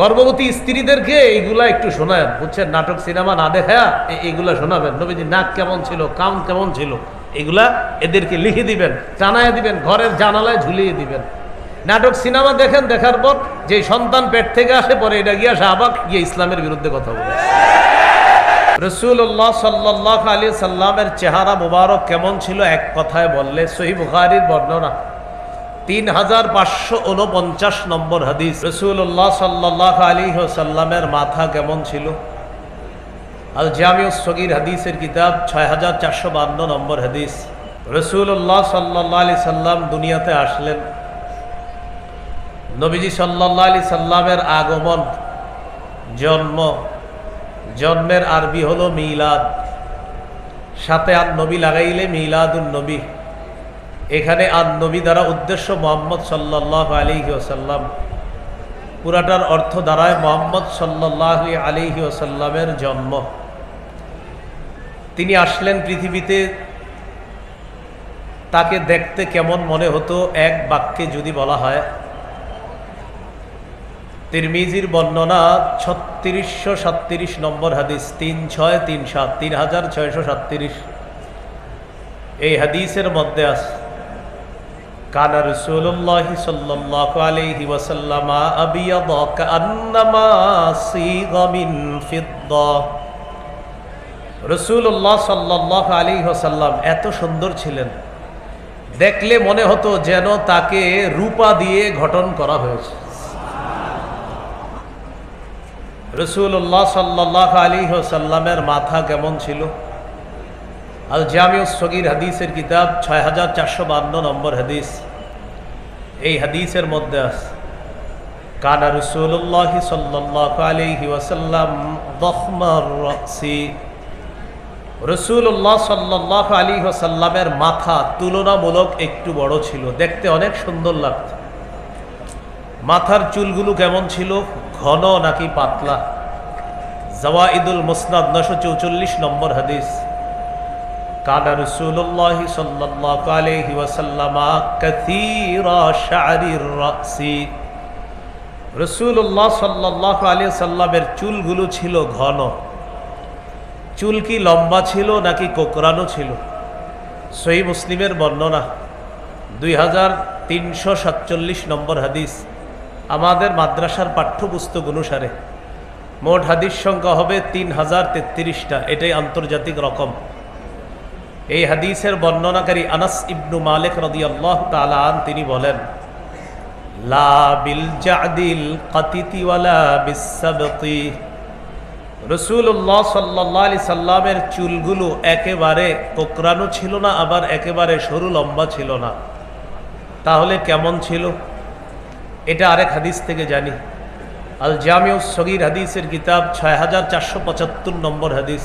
গর্ভবতী স্ত্রীদেরকে এইগুলা একটু শোনায় বুঝছেন? নাটক, সিনেমা না দেখা এইগুলা শোনাবেন। নবীজি নাক কেমন ছিল কাম কেমন ছিল এগুলা এদেরকে লিখে দিবেন, টানায় দিবেন, ঘরের জানালায় ঝুলিয়ে দিবেন। নাটক, সিনেমা দেখেন, দেখার পর যে সন্তান পেট থেকে আসে, পরে এটা গিয়া শাহবাগ গিয়ে ইসলামের বিরুদ্ধে কথা বলে। রসুল্লাহ সাল্লাহ আলী সাল্লামের চেহারা মুবারক কেমন ছিল, এক কথায় বললে সহি বর্ণনা। তিন হাজার পাঁচশো উনপঞ্চাশ নম্বর হাদিস। রসুল্লাহ সাল্লাহ আলী সাল্লামের মাথা কেমন ছিল? আল জামিউ সগির হাদিসের কিতাব ছয় হাজার চারশো বান্ন নম্বর হাদিস। রসুল্লাহ সাল্লাহ আলি সাল্লাম দুনিয়াতে আসলেন। নবীজি সাল্লাহ আলি সাল্লামের আগমন, জন্ম, জন্মের আরবি হলো মিলাদ। সাথে আর নবী লাগাইলে মিলাদুন নবী। এখানে আর নবী দ্বারা উদ্দেশ্য মোহাম্মদ সাল্লাহ আলিহি ওসাল্লাম পুরাটার অর্থ দ্বারায় মোহাম্মদ সাল্লাহ আলিহি ওসাল্লামের জন্ম। তিনি আসলেন পৃথিবীতে, তাকে দেখতে কেমন মনে হতো এক বাক্যে যদি বলা হয়। তিরমিজির বর্ণনা ছত্রিশশো সাতত্রিশ নম্বর হাদিস, তিন ছয় তিন সাত, তিন হাজার ছয়শো সাতত্রিশ। এই হাদিসের মধ্যে আছে কানা রসুল্লাহ ফিদ্দা রসুল্লাহ সাল্লাহ আলী ওসাল্লাম এত সুন্দর ছিলেন। দেখলে মনে হতো যেন তাকে রূপা দিয়ে গঠন করা হয়েছে। রসুল্লাহ সাল্লাহ আলী সাল্লামের মাথা কেমন ছিল? আল জামিউ সগির হাদিসের কিতাব ছয় হাজার চারশো বান্ন নম্বর হাদিস। এই হাদিসের মধ্যে আছে কানা রসুল্লাহ সাল্লাহ দখমার রসি। রসুল্লাহ সাল্লাহ আলী সাল্লামের মাথা তুলনামূলক একটু বড় ছিল। দেখতে অনেক সুন্দর লাগত মাথার চুলগুলো কেমন ছিল? ঘন নাকি পাতলা? জওয়াইদুল মুসনাদ নশো চৌচল্লিশ নম্বর হাদিস। কানা রসুল্লাহ সাল্লাহ আলহি ওয়াসাল্লামা কাথিরা শাড়ির রাসি রসুল্লাহ সাল্লাহ আলী চুলগুলো ছিল ঘন। চুল কি লম্বা ছিল নাকি কোকরানো ছিল? সহি মুসলিমের বর্ণনা। দুই হাজার তিনশো সাতচল্লিশ নম্বর হাদিস। আমাদের মাদ্রাসার পাঠ্যপুস্তক অনুসারে মোট হাদিস সংখ্যা হবে তিন হাজার তেত্রিশটা। এটাই আন্তর্জাতিক রকম। এই হাদিসের বর্ণনাকারী আনাস ইবনু মালিক রদি আল্লাহ তালান তিনি বলেন রসুল্লাহ সাল্লাহ আলি সাল্লামের চুলগুলো একেবারে কোকরানো ছিল না, আবার একেবারে সরু লম্বা ছিল না। তাহলে কেমন ছিল? এটা আরেক হাদিস থেকে জানি। আল জামিউ সগির হাদিসের কিতাব ছয় হাজার চারশো পঁচাত্তর নম্বর হাদিস।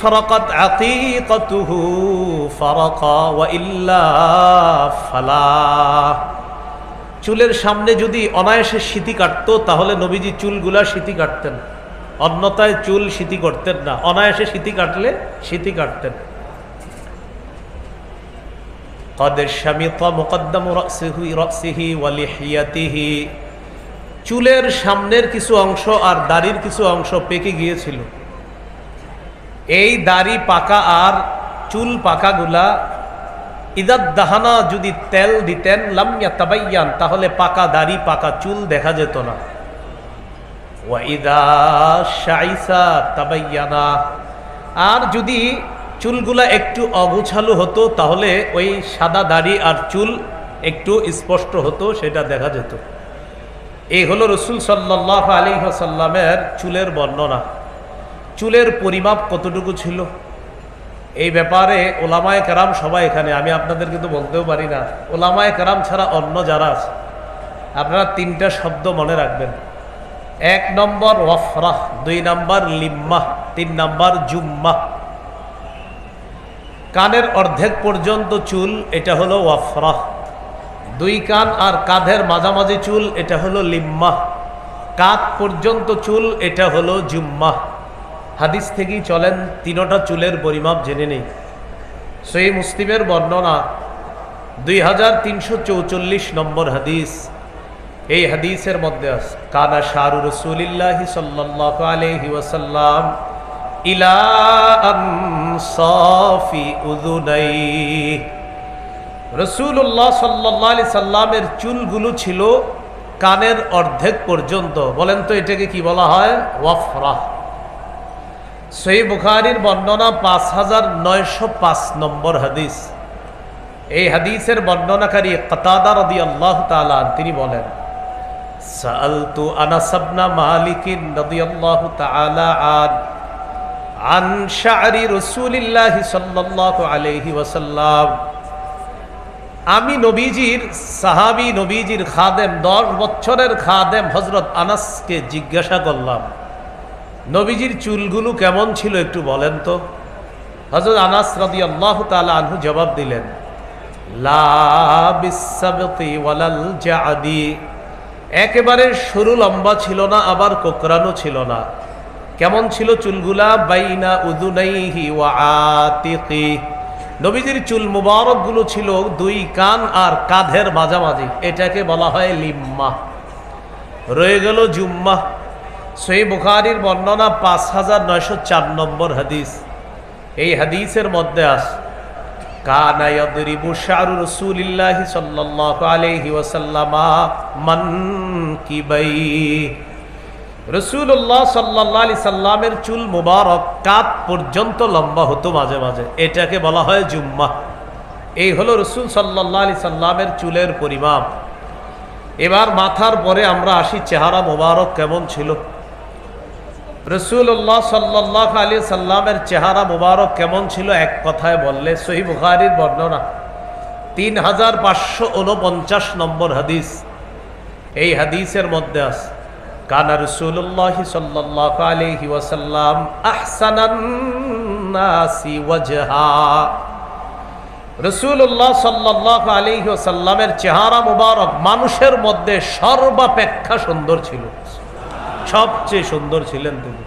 ফরাকাত আতিকাতুহু ফারাকা ওয়া ইল্লা ফালা চুলের সামনে যদি অনায়াসে স্মৃতি কাটতো, তাহলে নবীজি চুলগুলা স্মৃতি কাটতেন। অন্যতায় চুল স্মৃতি করতেন না। অনায়াসে স্মৃতি কাটলে স্মৃতি কাটতেন। কদের স্বামিতা মোকদ্দম রসিহি রসিহি ওয়ালিহিয়াতিহি চুলের সামনের কিছু অংশ আর দাড়ির কিছু অংশ পেকে গিয়েছিল। এই দাড়ি পাকা আর চুল পাকাগুলা ইদাত দাহানা যদি তেল দিতেন লামিয়া তাবাইয়ান তাহলে পাকা দাড়ি, পাকা চুল দেখা যেত না। ওয়াইদা তাবাইয়ানা। আর যদি চুলগুলা একটু অগুছালো হতো, তাহলে ওই সাদা দাড়ি আর চুল একটু স্পষ্ট হতো, সেটা দেখা যেত। এই হলো রসুল সাল্লাহ আলী সাল্লামের চুলের বর্ণনা। চুলের পরিমাপ কতটুকু ছিল? এই ব্যাপারে ওলামায় কেরাম সবাই এখানে, আমি আপনাদের কিন্তু বলতেও পারি না। ওলামায় কেরাম ছাড়া অন্য যারা আছে, আপনারা তিনটা শব্দ মনে রাখবেন। এক নম্বর ওয়াফরাহ, দুই নম্বর লিম্মাহ, তিন নম্বর জুম্মাহ। কানের অর্ধেক পর্যন্ত চুল, এটা হলো ওয়াফরাহ। দুই কান আর কাঁধের মাঝামাঝি চুল, এটা হলো লিম্মাহ। কাত পর্যন্ত চুল, এটা হলো জুম্মাহ। হাদিস থেকেই চলেন, তিনোটা চুলের পরিমাপ জেনে নেই। সেই মুসলিমের বর্ণনা, দুই হাজার তিনশো চৌচল্লিশ নম্বর হাদিস। এই হাদিসের মধ্যে আছে, কানা শাহরু রসুলিল্লাহ আলহি ওয়াসাল্লাম ইলা উদুনাই রসুল্লাহ সাল্লাহ সাল্লামের চুলগুলো ছিল কানের অর্ধেক পর্যন্ত। বলেন তো এটাকে কি বলা হয়? ওয়াফরাহ সই বুখারির বর্ণনা পাঁচ হাজার নয়শো পাঁচ নম্বর হাদিস। এই হাদিসের বর্ণনাকারী কতাদা রদি আল্লাহ তালা তিনি বলেন সালতু আনাসাবনা মালিকিন রদি আল্লাহ আন শাহরি রসুলিল্লাহ সাল্লাহ আলহি ওয়াসাল্লাম। আমি নবীজির, সাহাবি নবীজির খাদেম, দশ বছরের খাদেম হজরত আনাসকে জিজ্ঞাসা করলাম নবীজির চুলগুলো কেমন ছিল একটু বলেন তো। হজরত আনাস রদি আল্লাহ তালা আনহু জবাব দিলেন একেবারে সরু লম্বা ছিল না, আবার কোকরানো ছিল না। কেমন ছিল চুলগুলা? বাইনা উদুনাইহি ওয়া আতিকি। নবীজির চুল মুবারকগুলো ছিল দুই কান আর কাঁধের মাঝামাঝি, এটাকে বলা হয় লিম্মা। রয়ে গেল জুম্মা। সই বুখারির বর্ণনা পাঁচ হাজার নয়শো চার নম্বর হাদিস। এই হাদিসের মধ্যে আস, কানা ইয়াদরিবু শারু রাসূলিল্লাহি সাল্লাল্লাহু আলাইহি ওয়াসাল্লামা মানকিবাই রসুল্লাহ সাল্লাহ আলি চুল মুবারক কাত পর্যন্ত লম্বা হতো মাঝে মাঝে, এটাকে বলা হয় জুম্মা। এই হলো রসুল সাল্লাহ আলি সাল্লামের চুলের পরিমাপ। এবার মাথার পরে আমরা আসি, চেহারা মুবারক কেমন ছিল? রসুল্লাহ সাল্লাহ আলী সাল্লামের চেহারা মুবারক কেমন ছিল? এক কথায় বললে সহি বুখারির বর্ণনা তিন হাজার পাঁচশো উনপঞ্চাশ নম্বর হাদিস। এই হাদিসের মধ্যে আছে, কানা রসুল্লাহ সাল্লাহ আলহি ওয়াসাল্লাম ওয়াজহা। রসুল্লাহ সাল্লাহ আলহি ওসাল্লামের চেহারা মুবারক মানুষের মধ্যে সর্বাপেক্ষা সুন্দর ছিল। সবচেয়ে সুন্দর ছিলেন তিনি।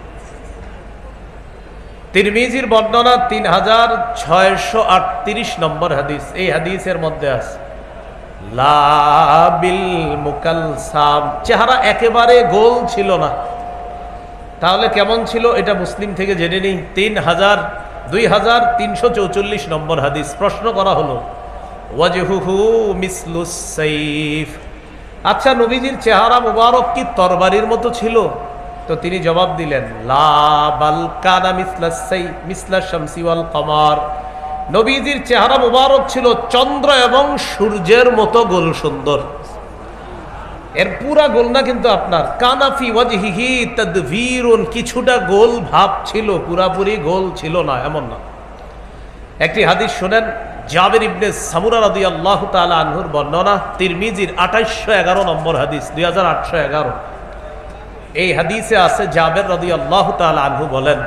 তিরমিজির বর্ণনা তিন হাজার ছয়শো আটত্রিশ নম্বর হাদিস। এই হাদিসের মধ্যে আছে লাবিল মুকালসাম। চেহারা একেবারে গোল ছিল না। তাহলে কেমন ছিল এটা মুসলিম থেকে জেনে নিই। তিন হাজার, দুই হাজার তিনশো চৌচল্লিশ নম্বর হাদিস। প্রশ্ন করা হলো, ওয়াজহুহু মিসলুস সাইফ। আচ্ছা নবীজির চেহারা মুবারক কি তরবারির মতো ছিল? তো তিনি জবাব দিলেন কমার। নবীজির চেহারা মুবারক ছিল চন্দ্র এবং সূর্যের মতো গোল সুন্দর। এর পুরা গোল না কিন্তু আপনার কানাফি ওয়াজহিহি কিছুটা গোল ভাব ছিল, পুরাপুরি গোল ছিল না, এমন না। একটি হাদিস শুনেন জাবের ইবনে সামুরা রাদি আল্লাহ তালা আনহুর বর্ণনা, তিরমিজির আঠাইশশো এগারো নম্বর হাদিস, দুই হাজার আটশো এগারো। এই হাদিসে আছে, জাবের রাদি আল্লাহ তালা আনহু বলেন,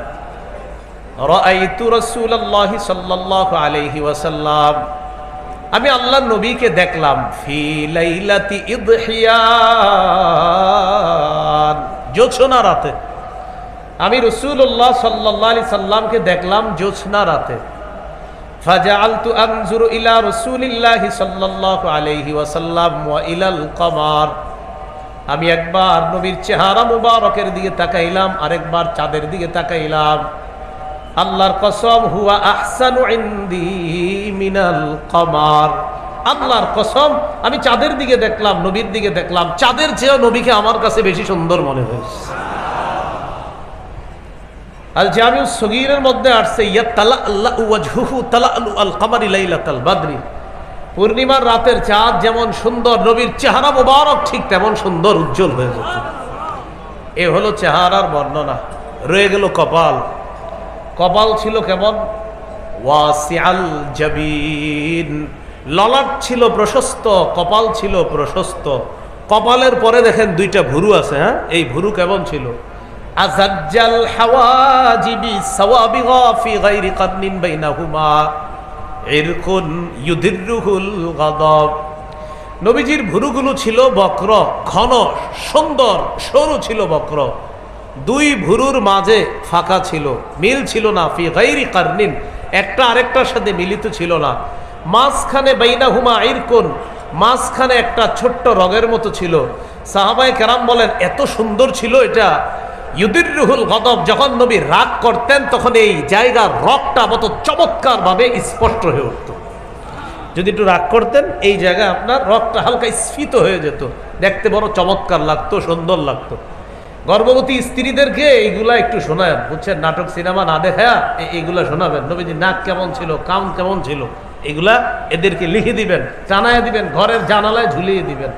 রাআইতু রাসূলুল্লাহি সাল্লাল্লাহু আলাইহি ওয়াসাল্লাম। আমি আল্লাহর নবীকে দেখলাম, ফি লাইলাতি ইদহিয়ান। জোছনা রাতে। আমি রাসূলুল্লাহ সাল্লাল্লাহু আলাইহি সাল্লামকে দেখলাম জোছনা রাতে। ফাজআলতু আনজুরু ইলা রাসূলিল্লাহি সাল্লাল্লাহু আলাইহি ওয়াসাল্লাম ওয়া ইলাল কমার। আমি একবার নবীর চেহারা মুবারকের দিকে তাকাইলাম, আরেকবার চাঁদের দিকে তাকাইলাম। আল্লাহর কসম, হুয়া আহসানু ইনদি মিনাল কমার। আল্লাহর কসম, আমি চাঁদের দিকে দেখলাম, নবীর দিকে দেখলাম। চাঁদের চেয়েও নবীকে আমার কাছে বেশি সুন্দর মনে হয়েছে। আল জামিউ সগীরের মধ্যে আসছে ইয়া তালা ওয়াজহুহু তালা আলু বাদরি। পূর্ণিমার রাতের চাঁদ যেমন সুন্দর, নবীর চেহারা মোবারক, ঠিক তেমন সুন্দর, উজ্জ্বল হয়ে যেত এ হলো চেহারার বর্ণনা। রয়ে গেল কপাল। কপাল ছিল কেমন? ললাট ছিল প্রশস্ত, কপাল ছিল প্রশস্ত। কপালের পরে দেখেন দুইটা ভুরু আছে হ্যাঁ? এই ভুরু কেমন ছিল? আজাজ্জাল হাওয়াজিবি সাওয়াবিগা ফি গায়রি কারনিন বাইনাহুমা ইরকুন ইউদিররুহুল গাদাব। নবীজির ভুরুগুলো ছিল বক্র, ঘন, সুন্দর, সরু ছিল বক্র। দুই ভুরুর মাঝে ফাঁকা ছিল, মিল ছিল না, ফি গাইরি কারনিন একটা আরেকটার সাথে মিলিত ছিল না। মাঝখানে বাইনা হুমা ইরকুন, মাঝখানে একটা ছোট্ট রগের মতো ছিল। সাহাবাই কেরাম বলেন, এত সুন্দর ছিল এটা। ইউদির রুহুল গদব যখন নবী রাগ করতেন, তখন এই জায়গার রগটা মতো চমৎকারভাবে স্পষ্ট হয়ে উঠত। যদি একটু রাগ করতেন, এই জায়গায় আপনার রগটা হালকা স্ফীত হয়ে যেত। দেখতে বড় চমৎকার লাগতো, সুন্দর লাগতো। গর্ভবতী স্ত্রীদেরকে এইগুলা একটু শোনায় বুঝছেন, নাটক, সিনেমা না দেখায়া এইগুলা শোনাবেন। নবীজি নাক কেমন ছিল কাম কেমন ছিল, এগুলা এদেরকে লিখে দিবেন জানায় দিবেন, ঘরের জানালায় ঝুলিয়ে দিবেন।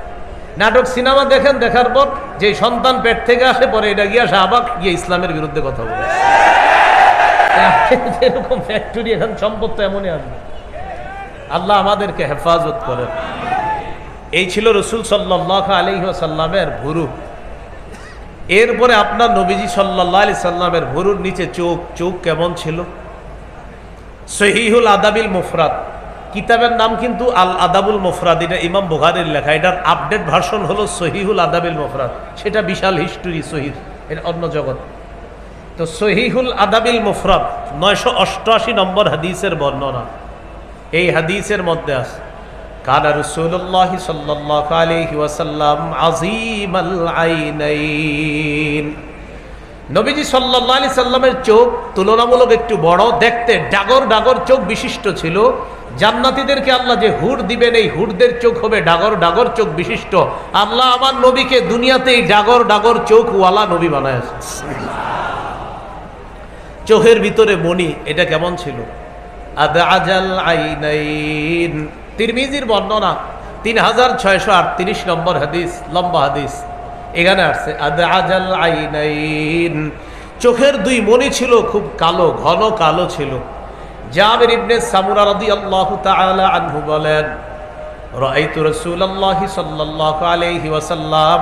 নাটক, সিনেমা দেখেন, দেখার পর যে সন্তান পেট থেকে আসে, পরে এটা গিয়া শাহবাগ গিয়ে ইসলামের বিরুদ্ধে কথা বলে। ফ্যাক্টরি এখন সম্পদ তো এমনই আসবে। আল্লাহ আমাদেরকে হেফাজত করেন। এই ছিল রসুল সাল্লাহ আলহিহাসাল্লামের ভুরু। এরপরে আপনার নবীজি সাল্লাহ আলি সাল্লামের ভুরুর নিচে চোখ চোখ কেমন ছিল? সহিহুল আদাবিল মুফরাদ। কিতাবের নাম কিন্তু আল আদাবুল মুফরাদ, এটা ইমাম বুখারের লেখা। এটার আপডেট ভার্সন হলো সহিহুল আদাবিল মুফরাদ। সেটা বিশাল হিস্টোরি সহিদ এটা অন্য জগৎ। তো সহিহুল আদাবিল মুফরাদ, নয়শো অষ্টআশি নম্বর হাদিসের বর্ণনা। এই হাদিসের মধ্যে আছে, কানা রসুল্লাহ সাল্লাহ আলহি ওয়াসাল্লাম আজিম আল আইনাইন। নবীজি সাল্লাহ আলি সাল্লামের চোখ তুলনামূলক একটু বড়, দেখতে ডাগর ডাগর চোখ বিশিষ্ট ছিল। জান্নাতীদেরকে আল্লাহ যে হুড দিবেন, এই হুডদের চোখ হবে ডাগর ডাগর চোখ বিশিষ্ট। আল্লাহ আমার নবীকে দুনিয়াতে এই ডাগর ডাগর চোখ ওয়ালা নবী বানায় চোখের ভিতরে মণি এটা কেমন ছিল? আদাজাল আইনাইন। তিরমিজির বর্ণনা, তিন হাজার ছয়শো আটত্রিশ নম্বর হাদিস, লম্বা হাদিস। এখানে আসছে, আদাজাল আইনাইন। চোখের দুই মণি ছিল, খুব কালো, ঘন কালো ছিল। জাবির ইবনে সামুরা রাদিয়াল্লাহু তাআলা আনহু বলেন, রাআইতু রাসূলুল্লাহি সাল্লাল্লাহু আলাইহি ওয়াসাল্লাম।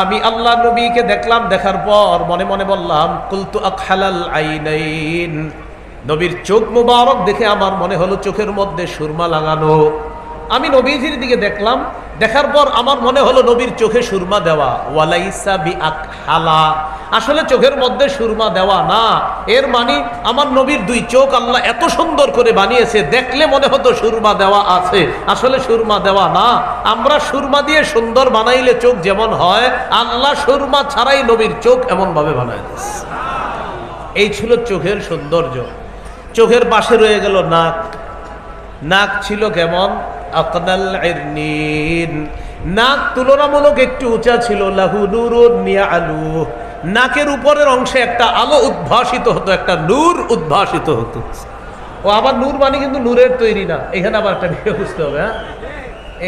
আমি আল্লাহ নবীকে দেখলাম, দেখার পর মনে মনে বললাম, কুলতু আকহালাল আইনাইন। নবীর চোখ মুবারক দেখে আমার মনে হলো, চোখের মধ্যে সুরমা লাগানো। আমি নবীজির দিকে দেখলাম, দেখার পর আমার মনে হলো নবীর চোখে সুরমা দেওয়া। ওয়ালাইসা বি আকহালা আসলে চোখের মধ্যে সুরমা দেওয়া না। এর মানে আমার নবীর দুই চোখ আল্লাহ এত সুন্দর করে বানিয়েছে, দেখলে মনে হতো সুরমা দেওয়া আছে। আসলে সুরমা দেওয়া না। আমরা সুরমা দিয়ে সুন্দর বানাইলে চোখ যেমন হয়, আল্লাহ সুরমা ছাড়াই নবীর চোখ এমন ভাবে বানায় এই ছিল চোখের সৌন্দর্য। চোখের পাশে রয়ে গেল নাক। নাক ছিল কেমন? ইরনিন নাক তুলনামূলক একটু উঁচা ছিল, লাহু মিয়া আলু নাকের উপরের অংশে একটা আলো উদ্ভাসিত হতো, একটা নূর উদ্ভাসিত হতো। ও আবার নূর মানে কিন্তু নূরের তৈরি না, এখানে আবার একটা বিষয় বুঝতে হবে হ্যাঁ?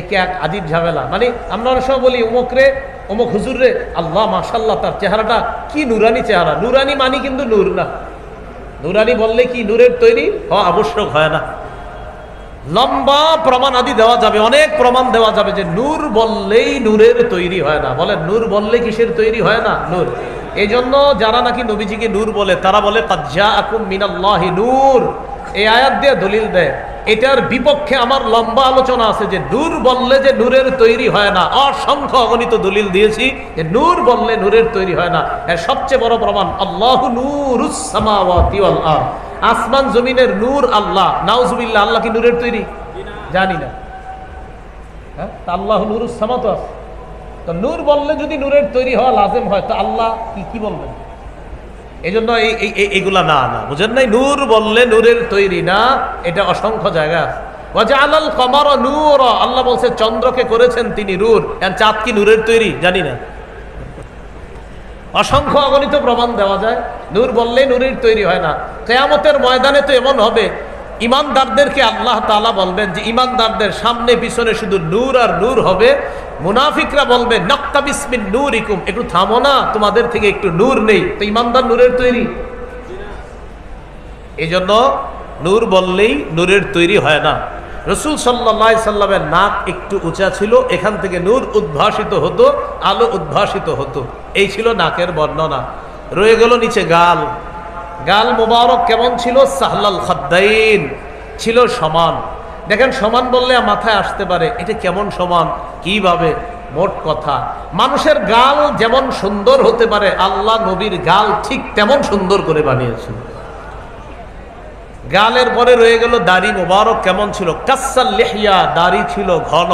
একে এক আদিব ঝামেলা। মানে আমরা অনেক সময় বলি অমুক রে অমুক হুজুর রে, আল্লাহ মাশাল্লাহ তার চেহারাটা কি নুরানি চেহারা? নুরানি মানি কিন্তু নূর না। নুরানি বললে কি নূরের তৈরি? হ, আবশ্যক হয় না। লম্বা প্রমাণ আদি দেওয়া যাবে, অনেক প্রমাণ দেওয়া যাবে যে নূর বললেই নূরের তৈরি হয় না। বলে নূর বললে কিসের তৈরি হয় না? নূর। এই জন্য যারা নাকি নবীজিকে নূর বলে, তারা বলে কাজ্জা আকুম মিনাল্লাহি নূর। এই আয়াত দিয়ে দলিল দেয়। এটার বিপক্ষে আমার লম্বা আলোচনা আছে যে নূর বললে যে নূরের তৈরি হয় না। অসংখ্য অগণিত দলিল দিয়েছি যে নূর বললে নূরের তৈরি হয় না। এর সবচেয়ে বড় প্রমাণ, আল্লাহ ওয়াল আরদ। আসমান জমিনের নূর আল্লাহ। নাউজুবিল্লাহ, আল্লাহ কি নূরের তৈরি? জানি না। হ্যাঁ? আল্লাহ আছে। তো নূর বললে যদি নূরের তৈরি হওয়া লাজেম হয়, তো আল্লাহ কি কি বলবেন? এই জন্য এই, এই- এই- এইগুলা না না। বুঝেন নাই? নূর বললে নূরের তৈরি না, এটা অসংখ্য জায়গা আল্লাহ বলছে, চন্দ্রকে করেছেন তিনি নূর। চাঁদ কি নূরের তৈরি? জানি না। অসংখ্য অগণিত প্রমাণ দেওয়া যায়। নূর বললে নূরের তৈরি হয় না। কেয়ামতের ময়দানে তো এমন হবে, ইমানদারদেরকে আল্লাহ তাআলা বলবেন যে, ইমানদারদের সামনে, পিছনে শুধু নূর আর নূর হবে। মুনাফিকরা বলবে নক্তা বিসমিন নূর ইকুম একটু থামো না, তোমাদের থেকে একটু নূর নেই। তো ইমানদার নূরের তৈরি। এই জন্য নূর বললেই নূরের তৈরি হয় না। রসুল সাল্লা সাল্লামের নাক একটু উঁচা ছিল, এখান থেকে নূর উদ্ভাসিত হতো, আলো উদ্ভাসিত হতো। এই ছিল নাকের বর্ণনা। রয়ে গেল নিচে গাল। গাল মোবারক কেমন ছিল? সাহলাল খাদ্দাইন। ছিল সমান। দেখেন, সমান বললে মাথায় আসতে পারে, এটা কেমন সমান? কীভাবে? মোট কথা, মানুষের গাল যেমন সুন্দর হতে পারে, আল্লাহ নবীর গাল ঠিক তেমন সুন্দর করে বানিয়েছিল গালের পরে রয়ে গেল দাড়ি মোবারক কেমন ছিল? কাসাল লেহিয়া, দাড়ি ছিল ঘন।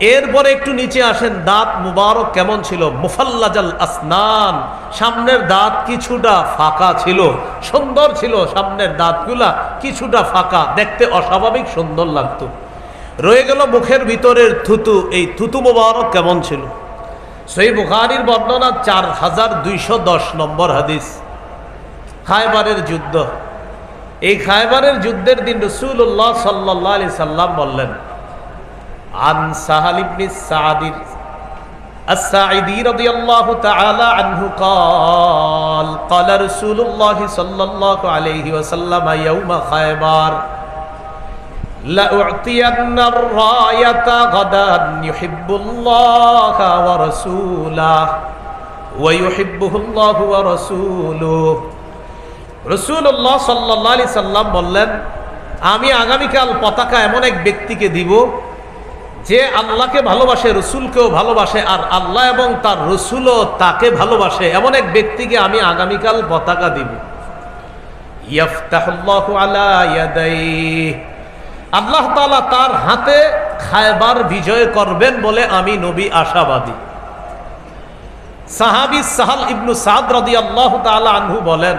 এরপরে একটু নিচে আসেন, দাঁত মুবারক কেমন ছিল? মুফাল্লাজাল আসনান, সামনের দাঁত কিছুটা ফাঁকা ছিল। সুন্দর ছিল সামনের দাঁতগুলা কিছুটা ফাঁকা, দেখতে অস্বাভাবিক সুন্দর লাগতো। রয়ে গেল মুখের ভিতরের থুতু, এই থুতু মুবারক কেমন ছিল? সেই বুখারির বর্ণনা চার হাজার দুইশো দশ নম্বর হাদিস। খায়বারের যুদ্ধ। এই খায়বারের যুদ্ধের দিন রসুল্লাহ সাল্লাহ আলি সাল্লাম বললেন عن سهل بن السعد الساعدي رضي الله تعالى عنه قال قال رسول الله صلى الله عليه وسلم يوم خيبر لأعطين الراية غدا يحب الله ورسوله ويحبه الله ورسوله রসুল্লাহ সাল্লাহ আলি সাল্লাম বললেন, আমি আগামীকাল পতাকা এমন এক ব্যক্তিকে দিব যে আল্লাহকে ভালোবাসে, রসুলকেও ভালোবাসে, আর আল্লাহ এবং তার রসুলও তাকে ভালোবাসে। এমন এক ব্যক্তিকে আমি আগামীকাল পতাকা দিব। আল্লাহ তালা তার হাতে খায়বার বিজয় করবেন বলে আমি নবী আশাবাদী। সাহাবি সাহাল ইবনু সাদ রদি আল্লাহ তালা আনহু বলেন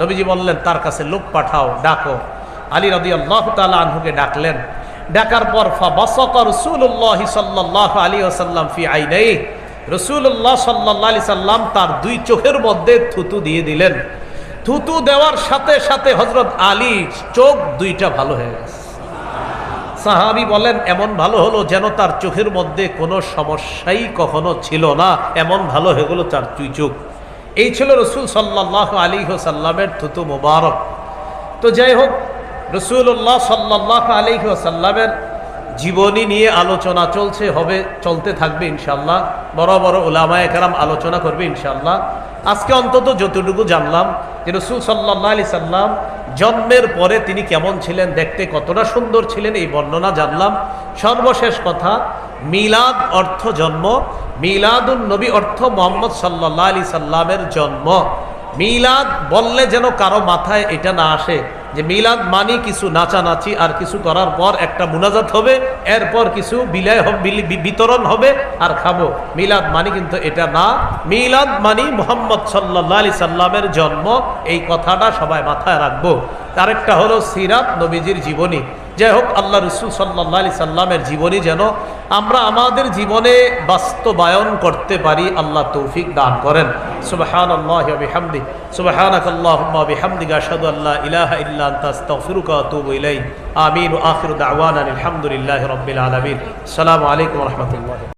নবীজি বললেন, তার কাছে লোক পাঠাও, ডাকো। আলী রদি আল্লাহ তালা আনহুকে ডাকলেন। ডাকার পর রসুল্লাহ সাল্লাহ আলী আসাল্লাম ফি আইনাই রসুল্লাহ সাল্লাহ আলি সাল্লাম তার দুই চোখের মধ্যে থুতু দিয়ে দিলেন। থুতু দেওয়ার সাথে সাথে হজরত আলী চোখ দুইটা ভালো হয়ে গেছে। সাহাবি বলেন, এমন ভালো হলো যেন তার চোখের মধ্যে কোনো সমস্যাই কখনো ছিল না। এমন ভালো হয়ে গেলো তার দুই চোখ। এই ছিল রসুল সাল্লাহ আলী সাল্লামের থুতু মুবারক। তো যাই হোক রসুল্লাহ সাল্লাহ আলী সাল্লামের জীবনী নিয়ে আলোচনা চলছে, হবে, চলতে থাকবে ইনশাল্লাহ বড় বড় ওলামায় কারাম আলোচনা করবে ইনশাল্লাহ আজকে অন্তত যতটুকু জানলাম যে রসুল সাল্লাহ আলি সাল্লাম জন্মের পরে তিনি কেমন ছিলেন, দেখতে কতটা সুন্দর ছিলেন, এই বর্ণনা জানলাম। সর্বশেষ কথা মিলাদ অর্থ জন্ম মিলাদুল নবী অর্থ মোহাম্মদ সাল্লাহ আলি সাল্লামের জন্ম। মিলাদ বললে যেন কারও মাথায় এটা না আসে যে মিলাদ মানি কিছু নাচানাচি আর কিছু করার পর একটা মুনাজাত হবে, এরপর কিছু বিলায় বিতরণ হবে আর খাব। মিলাদ মানি কিন্তু এটা না। মিলাদ মানি মোহাম্মদ সাল্লাহ আলি সাল্লামের জন্ম, এই কথাটা সবাই মাথায় রাখব। আরেকটা হলো সিরাত নবীজির জীবনী। যাই হোক, আল্লাহ রসুল সাল্লা আলি সাল্লামের জীবনী যেন আমরা আমাদের জীবনে বাস্তবায়ন করতে পারি, আল্লাহ তৌফিক দান করেন। সুবাহান আল্লাহ বিহামদি সুবাহানাক আল্লাহুম্মা বিহামদিকা আলাইকুম ওয়া